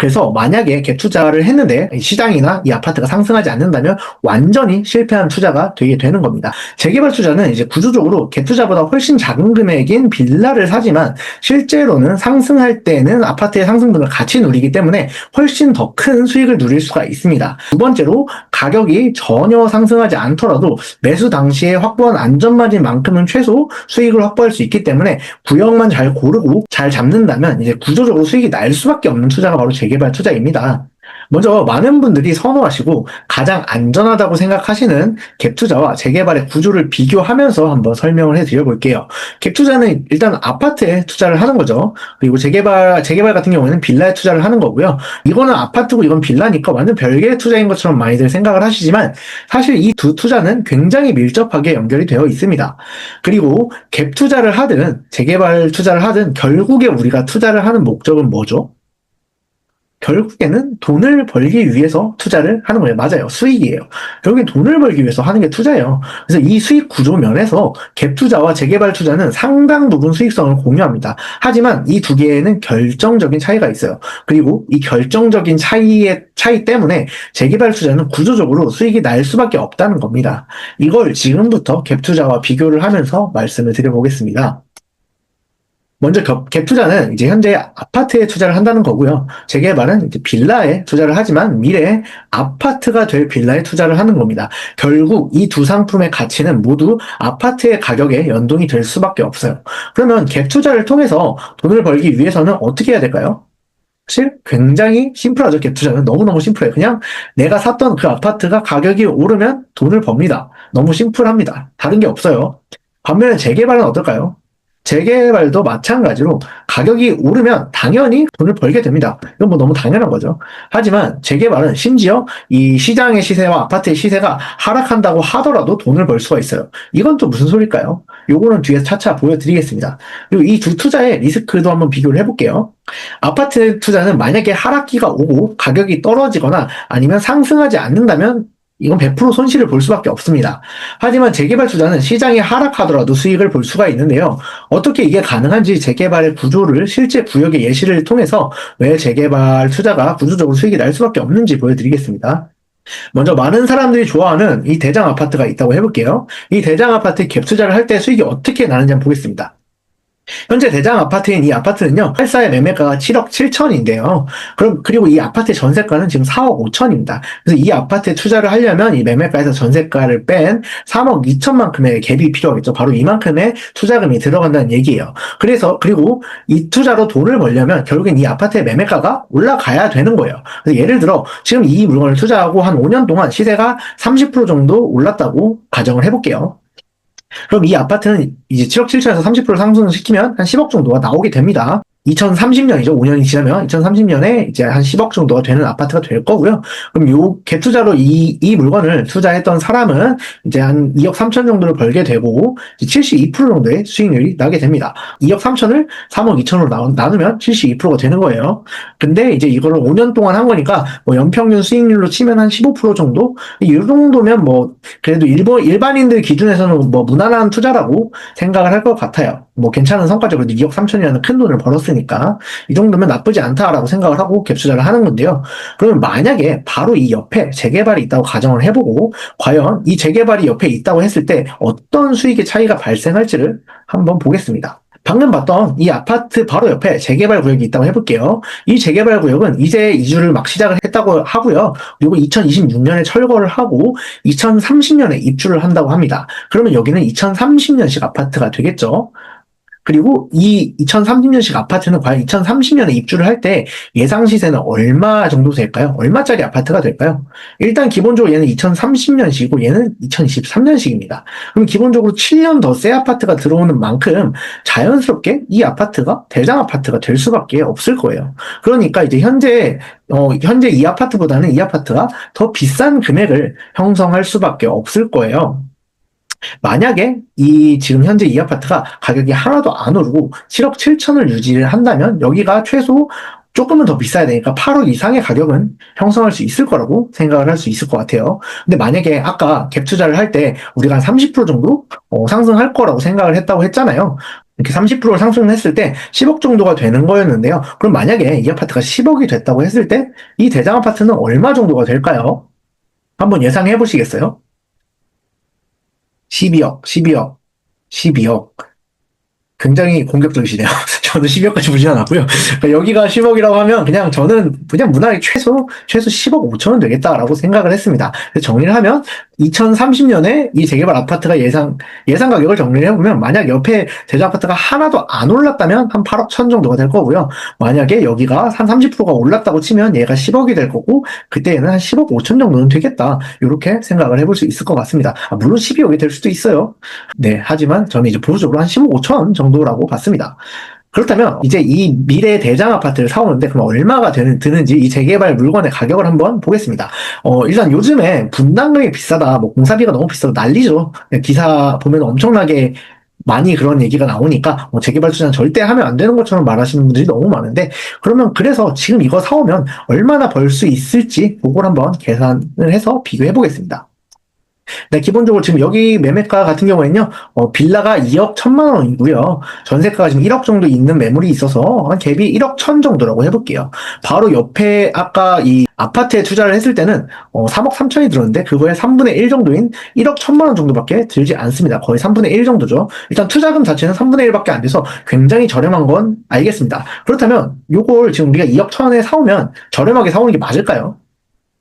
그래서 만약에 갭 투자를 했는데 시장이나 이 아파트가 상승하지 않는다면 완전히 실패한 투자가 되게 되는 겁니다. 재개발 투자는 이제 구조적으로 갭 투자보다 훨씬 작은 금액인 빌라를 사지만 실제로는 상승할 때는 아파트의 상승분을 같이 누리기 때문에 훨씬 더 큰 수익을 누릴 수가 있습니다. 두 번째로 가격이 전혀 상승하지 않더라도 매수 당시에 확보한 안전마진만큼은 최소 수익을 확보할 수 있기 때문에 구역만 잘 고르고 잘 잡는다면 이제 구조적으로 수익이 날 수밖에 없는 투자가 바로 재개발 투자입니다. 먼저 많은 분들이 선호하시고 가장 안전하다고 생각하시는 갭 투자와 재개발의 구조를 비교하면서 한번 설명을 해 드려 볼게요. 갭 투자는 일단 아파트에 투자를 하는 거죠. 그리고 재개발 재개발 같은 경우에는 빌라에 투자를 하는 거고요. 이거는 아파트고 이건 빌라니까 완전 별개의 투자인 것처럼 많이들 생각을 하시지만 사실 이 두 투자는 굉장히 밀접하게 연결이 되어 있습니다. 그리고 갭 투자를 하든 재개발 투자를 하든 결국에 우리가 투자를 하는 목적은 뭐죠? 결국에는 돈을 벌기 위해서 투자를 하는 거예요. 맞아요. 수익이에요. 결국엔 돈을 벌기 위해서 하는 게 투자예요. 그래서 이 수익 구조 면에서 갭 투자와 재개발 투자는 상당 부분 수익성을 공유합니다. 하지만 이 두 개에는 결정적인 차이가 있어요. 그리고 이 결정적인 차이의 차이 때문에 재개발 투자는 구조적으로 수익이 날 수밖에 없다는 겁니다. 이걸 지금부터 갭 투자와 비교를 하면서 말씀을 드려보겠습니다. 먼저 겹- 갭 투자는 이제 현재 아파트에 투자를 한다는 거고요. 재개발은 이제 빌라에 투자를 하지만 미래에 아파트가 될 빌라에 투자를 하는 겁니다. 결국 이 두 상품의 가치는 모두 아파트의 가격에 연동이 될 수밖에 없어요. 그러면 갭 투자를 통해서 돈을 벌기 위해서는 어떻게 해야 될까요? 사실 굉장히 심플하죠. 갭 투자는 너무너무 심플해요. 그냥 내가 샀던 그 아파트가 가격이 오르면 돈을 법니다. 너무 심플합니다. 다른 게 없어요. 반면에 재개발은 어떨까요? 재개발도 마찬가지로 가격이 오르면 당연히 돈을 벌게 됩니다. 이건 뭐 너무 당연한 거죠. 하지만 재개발은 심지어 이 시장의 시세와 아파트의 시세가 하락한다고 하더라도 돈을 벌 수가 있어요. 이건 또 무슨 소릴까요? 요거는 뒤에 차차 보여드리겠습니다. 그리고 이 두 투자의 리스크도 한번 비교를 해볼게요. 아파트 투자는 만약에 하락기가 오고 가격이 떨어지거나 아니면 상승하지 않는다면 이건 100% 손실을 볼 수밖에 없습니다. 하지만 재개발 투자는 시장이 하락하더라도 수익을 볼 수가 있는데요. 어떻게 이게 가능한지 재개발의 구조를 실제 구역의 예시를 통해서 왜 재개발 투자가 구조적으로 수익이 날 수밖에 없는지 보여드리겠습니다. 먼저 많은 사람들이 좋아하는 이 대장 아파트가 있다고 해볼게요. 이 대장 아파트 갭 투자를 할 때 수익이 어떻게 나는지 한번 보겠습니다. 현재 대장 아파트인 이 아파트는요, 8사의 매매가가 7억 7천인데요. 그럼, 그리고 이 아파트의 전세가는 지금 4억 5천입니다. 그래서 이 아파트에 투자를 하려면 이 매매가에서 전세가를 뺀 3억 2천만큼의 갭이 필요하겠죠. 바로 이만큼의 투자금이 들어간다는 얘기예요. 그래서, 그리고 이 투자로 돈을 벌려면 결국엔 이 아파트의 매매가가 올라가야 되는 거예요. 예를 들어, 지금 이 물건을 투자하고 한 5년 동안 시세가 30% 정도 올랐다고 가정을 해볼게요. 그럼 이 아파트는 이제 7억 7천에서 30% 상승시키면 한 10억 정도가 나오게 됩니다. 2030년이죠. 5년이 지나면 2030년에 이제 한 10억 정도가 되는 아파트가 될 거고요. 그럼 요 갭투자로 이, 이 물건을 투자했던 사람은 이제 한 2억 3천 정도를 벌게 되고 72% 정도의 수익률이 나게 됩니다. 2억 3천을 3억 2천으로 나 누면 72%가 되는 거예요. 근데 이제 이거를 5년 동안 한 거니까 뭐 연평균 수익률로 치면 한 15% 정도? 이 정도면 뭐 그래도 일본 일반인들 기준에서는 뭐 무난한 투자라고 생각을 할 것 같아요. 뭐 괜찮은 성과죠. 그래도 2억 3천이라는 큰 돈을 벌었 으니까 이 정도면 나쁘지 않다라고 생각을 하고 갭 투자를 하는 건데요. 그러면 만약에 바로 이 옆에 재개발이 있다고 가정을 해보고 과연 이 재개발이 옆에 있다고 했을 때 어떤 수익의 차이가 발생할지를 한번 보겠습니다. 방금 봤던 이 아파트 바로 옆에 재개발 구역이 있다고 해볼게요. 이 재개발 구역은 이제 이주를 막 시작을 했다고 하고요. 그리고 2026년에 철거를 하고 2030년에 입주를 한다고 합니다. 그러면 여기는 2030년식 아파트가 되겠죠. 그리고 이 2030년식 아파트는 과연 2030년에 입주를 할 때 예상 시세는 얼마 정도 될까요? 얼마짜리 아파트가 될까요? 일단 기본적으로 얘는 2030년식이고 얘는 2023년식입니다. 그럼 기본적으로 7년 더 새 아파트가 들어오는 만큼 자연스럽게 이 아파트가 대장 아파트가 될 수밖에 없을 거예요. 그러니까 이제 현재 어, 현재 이 아파트보다는 이 아파트가 더 비싼 금액을 형성할 수밖에 없을 거예요. 만약에 이 지금 현재 이 아파트가 가격이 하나도 안 오르고 7억 7천을 유지를 한다면 여기가 최소 조금은 더 비싸야 되니까 8억 이상의 가격은 형성할 수 있을 거라고 생각을 할 수 있을 것 같아요. 근데 만약에 아까 갭 투자를 할 때 우리가 한 30% 정도 어, 상승할 거라고 생각을 했다고 했잖아요. 이렇게 30%를 상승했을 때 10억 정도가 되는 거였는데요. 그럼 만약에 이 아파트가 10억이 됐다고 했을 때 이 대장 아파트는 얼마 정도가 될까요? 한번 예상해 보시겠어요? 12억, 12억, 12억. 굉장히 공격적이시네요. 저는 12억까지 보지 않았고요. 그러니까 여기가 10억이라고 하면 그냥 저는 그냥 무난하게 최소 최소 10억 5천은 되겠다라고 생각을 했습니다. 정리를 하면 2030년에 이 재개발 아파트가 예상 예상 가격을 정리를 해보면 만약 옆에 대장 아파트가 하나도 안 올랐다면 한 8억 천 정도가 될 거고요. 만약에 여기가 한 30%가 올랐다고 치면 얘가 10억이 될 거고 그때는 한 10억 5천 정도는 되겠다. 이렇게 생각을 해볼 수 있을 것 같습니다. 아, 물론 12억이 될 수도 있어요. 네, 하지만 저는 이제 보수적으로 한 15억 5천 정도라고 봤습니다. 그렇다면 이제 이 미래 대장 아파트를 사오는데 그럼 얼마가 되는, 드는지 이 재개발 물건의 가격을 한번 보겠습니다. 어, 일단 요즘에 분담금이 비싸다, 뭐 공사비가 너무 비싸다 난리죠. 네, 기사 보면 엄청나게 많이 그런 얘기가 나오니까 뭐 재개발 투자는 절대 하면 안 되는 것처럼 말하시는 분들이 너무 많은데 그러면 그래서 지금 이거 사오면 얼마나 벌 수 있을지 그걸 한번 계산을 해서 비교해 보겠습니다. 네, 기본적으로 지금 여기 매매가 같은 경우에는요, 어, 빌라가 2억 1천만 원이고요. 전세가가 지금 1억 정도 있는 매물이 있어서 한 갭이 1억 1천 정도라고 해볼게요. 바로 옆에 아까 이 아파트에 투자를 했을 때는 어, 3억 3천이 들었는데 그거의 3분의 1 정도인 1억 1천만 원 정도밖에 들지 않습니다. 거의 3분의 1 정도죠. 일단 투자금 자체는 3분의 1밖에 안 돼서 굉장히 저렴한 건 알겠습니다. 그렇다면 요걸 지금 우리가 2억 1천에 사오면 저렴하게 사오는 게 맞을까요?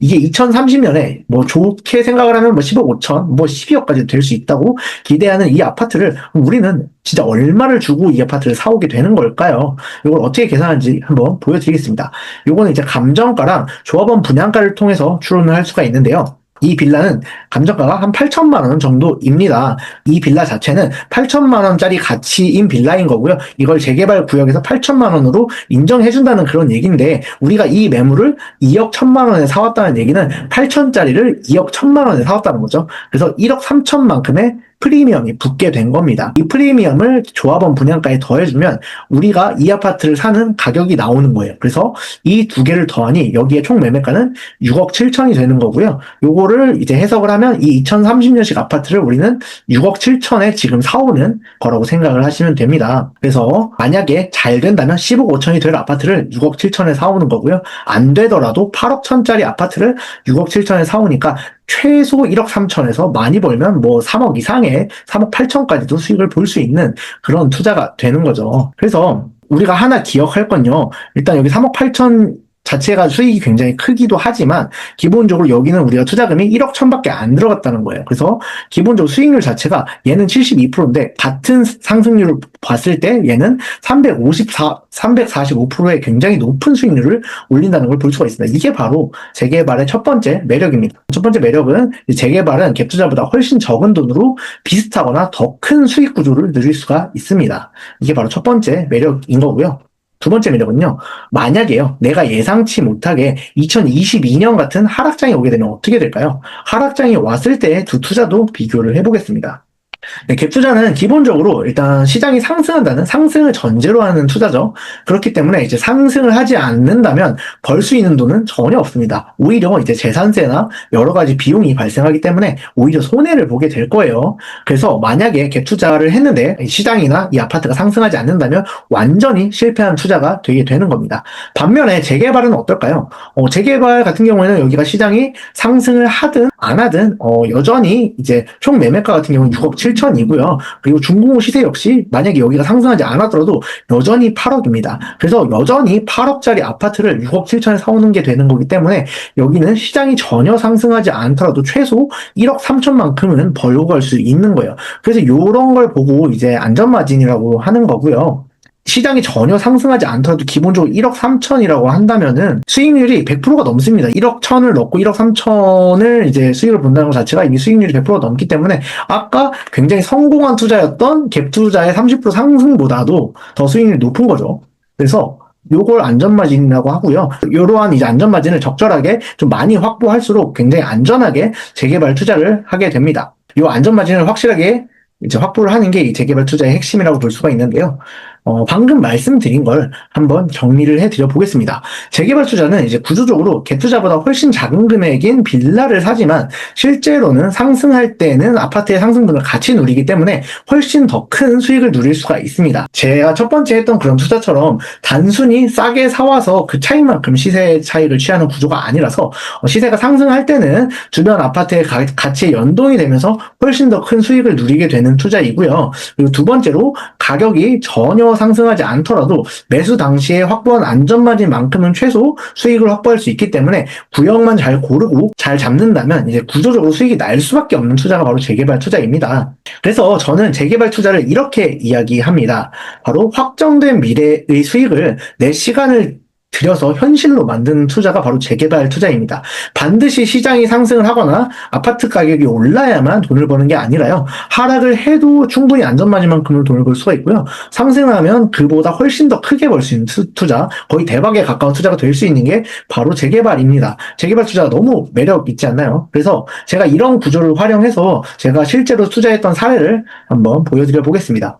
이게 2030년에 뭐 좋게 생각을 하면 뭐 10억 5천, 뭐 12억까지 될 수 있다고 기대하는 이 아파트를 우리는 진짜 얼마를 주고 이 아파트를 사오게 되는 걸까요? 이걸 어떻게 계산하는지 한번 보여드리겠습니다. 요거는 이제 감정가랑 조합원 분양가를 통해서 추론을 할 수가 있는데요. 이 빌라는 감정가가 한 8천만 원 정도입니다. 이 빌라 자체는 8천만 원짜리 가치인 빌라인 거고요. 이걸 재개발 구역에서 8천만 원으로 인정해준다는 그런 얘기인데 우리가 이 매물을 2억 1천만 원에 사왔다는 얘기는 8천짜리를 2억 1천만 원에 사왔다는 거죠. 그래서 1억 3천만큼의 프리미엄이 붙게 된 겁니다. 이 프리미엄을 조합원 분양가에 더해주면 우리가 이 아파트를 사는 가격이 나오는 거예요. 그래서 이 두 개를 더하니 여기에 총 매매가는 6억 7천이 되는 거고요. 요거를 이제 해석을 하면 이 2030년식 아파트를 우리는 6억 7천에 지금 사오는 거라고 생각을 하시면 됩니다. 그래서 만약에 잘 된다면 15억 5천이 될 아파트를 6억 7천에 사오는 거고요. 안 되더라도 8억 천짜리 아파트를 6억 7천에 사오니까 최소 1억 3천에서 많이 벌면 뭐 3억 이상의 3억 8천까지도 수익을 볼 수 있는 그런 투자가 되는 거죠. 그래서 우리가 하나 기억할 건요. 일단 여기 3억 8천 자체가 수익이 굉장히 크기도 하지만 기본적으로 여기는 우리가 투자금이 1억 천밖에 안 들어갔다는 거예요. 그래서 기본적으로 수익률 자체가 얘는 72%인데 같은 상승률을 봤을 때 얘는 354, 345%의 굉장히 높은 수익률을 올린다는 걸 볼 수가 있습니다. 이게 바로 재개발의 첫 번째 매력입니다. 첫 번째 매력은 재개발은 갭 투자보다 훨씬 적은 돈으로 비슷하거나 더 큰 수익 구조를 누릴 수가 있습니다. 이게 바로 첫 번째 매력인 거고요. 두 번째 매력은요, 만약에요, 내가 예상치 못하게 2022년 같은 하락장이 오게 되면 어떻게 될까요? 하락장이 왔을 때 두 투자도 비교를 해보겠습니다. 네, 갭 투자는 기본적으로 일단 시장이 상승한다는 상승을 전제로 하는 투자죠. 그렇기 때문에 이제 상승을 하지 않는다면 벌 수 있는 돈은 전혀 없습니다. 오히려 이제 재산세나 여러 가지 비용이 발생하기 때문에 오히려 손해를 보게 될 거예요. 그래서 만약에 갭 투자를 했는데 시장이나 이 아파트가 상승하지 않는다면 완전히 실패한 투자가 되게 되는 겁니다. 반면에 재개발은 어떨까요? 어, 재개발 같은 경우에는 여기가 시장이 상승을 하든 안 하든 어, 여전히 이제 총 매매가 같은 경우는 6억 7 천이고요. 그리고 중공업 시세 역시 만약에 여기가 상승하지 않았더라도 여전히 8억입니다. 그래서 여전히 8억짜리 아파트를 6억 7천에 사오는 게 되는 거기 때문에 여기는 시장이 전혀 상승하지 않더라도 최소 1억 3천만큼은 벌고 갈 수 있는 거예요. 그래서 이런 걸 보고 이제 안전마진이라고 하는 거고요. 시장이 전혀 상승하지 않더라도 기본적으로 1억 3천이라고 한다면은 수익률이 100%가 넘습니다. 1억 1천을 넣고 1억 3천을 이제 수익을 본다는 것 자체가 이미 수익률이 100%가 넘기 때문에 아까 굉장히 성공한 투자였던 갭 투자의 30% 상승보다도 더 수익률이 높은 거죠. 그래서 요걸 안전마진이라고 하고요. 이러한 이제 안전마진을 적절하게 좀 많이 확보할수록 굉장히 안전하게 재개발 투자를 하게 됩니다. 이 안전마진을 확실하게 이제 확보를 하는 게 이 재개발 투자의 핵심이라고 볼 수가 있는데요. 어, 방금 말씀드린 걸 한번 정리를 해드려 보겠습니다. 재개발 투자는 이제 구조적으로 갭투자보다 훨씬 작은 금액인 빌라를 사지만 실제로는 상승할 때는 아파트의 상승분을 같이 누리기 때문에 훨씬 더 큰 수익을 누릴 수가 있습니다. 제가 첫 번째 했던 그런 투자처럼 단순히 싸게 사와서 그 차이만큼 시세 차이를 취하는 구조가 아니라서 어, 시세가 상승할 때는 주변 아파트의 가, 가치에 연동이 되면서 훨씬 더 큰 수익을 누리게 되는 투자이고요. 그리고 두 번째로 가격이 전혀 상승하지 않더라도 매수 당시에 확보한 안전마진만큼은 최소 수익을 확보할 수 있기 때문에 구역만 잘 고르고 잘 잡는다면 이제 구조적으로 수익이 날 수밖에 없는 투자가 바로 재개발 투자입니다. 그래서 저는 재개발 투자를 이렇게 이야기합니다. 바로 확정된 미래의 수익을 내 시간을 들여서 현실로 만드는 투자가 바로 재개발 투자입니다. 반드시 시장이 상승을 하거나 아파트 가격이 올라야만 돈을 버는 게 아니라요. 하락을 해도 충분히 안전마진만큼은 돈을 벌 수가 있고요. 상승하면 그보다 훨씬 더 크게 벌 수 있는 투- 투자, 거의 대박에 가까운 투자가 될 수 있는 게 바로 재개발입니다. 재개발 투자가 너무 매력 있지 않나요? 그래서 제가 이런 구조를 활용해서 제가 실제로 투자했던 사례를 한번 보여드려 보겠습니다.